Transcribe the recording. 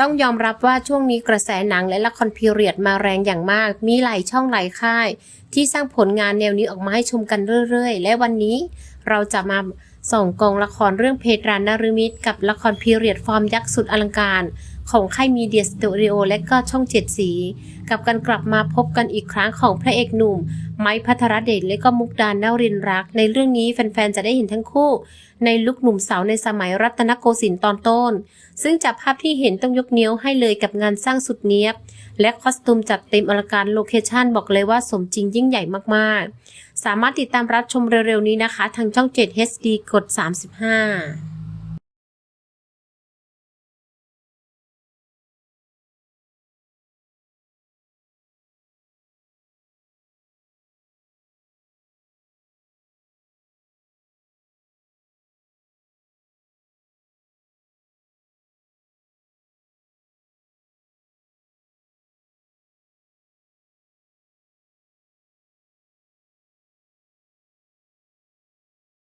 ต้องยอมรับว่าช่วงนี้กระแสหนังและละครพีเรียดมาแรงอย่างมาก มีหลายช่องหลายค่าย ที่สร้างผลงานแนวนี้ออกมาให้ชมกันเรื่อยๆ และวันนี้เราจะมาส่องกองละครเรื่องเพตรานารมิตกับละครพีเรียดฟอร์มยักษ์สุดอลังการ ของค่ายมีเดียสตูดิโอและก็ช่องเจ็ดสี กับการกลับมาพบกันอีกครั้งของพระเอกหนุ่ม ไม้พัทรเดชและก็มุกดานนารินร์รัก ในเรื่องนี้แฟนๆ จะได้เห็นทั้งคู่ ในลุคหนุ่มสาวในสมัยรัตนโกสินทร์ตอนต้น ซึ่งจากภาพที่เห็นต้องยกนิ้วให้เลยกับงานสร้างสุดเนี้ยบ และคอสตูมจัดเต็มอลังการโลเคชั่นบอกเลยว่าสมจริงยิ่งใหญ่มากๆ สามารถติดตามรับชมเร็วๆนี้นะคะ ทางช่อง 7 HD กด 35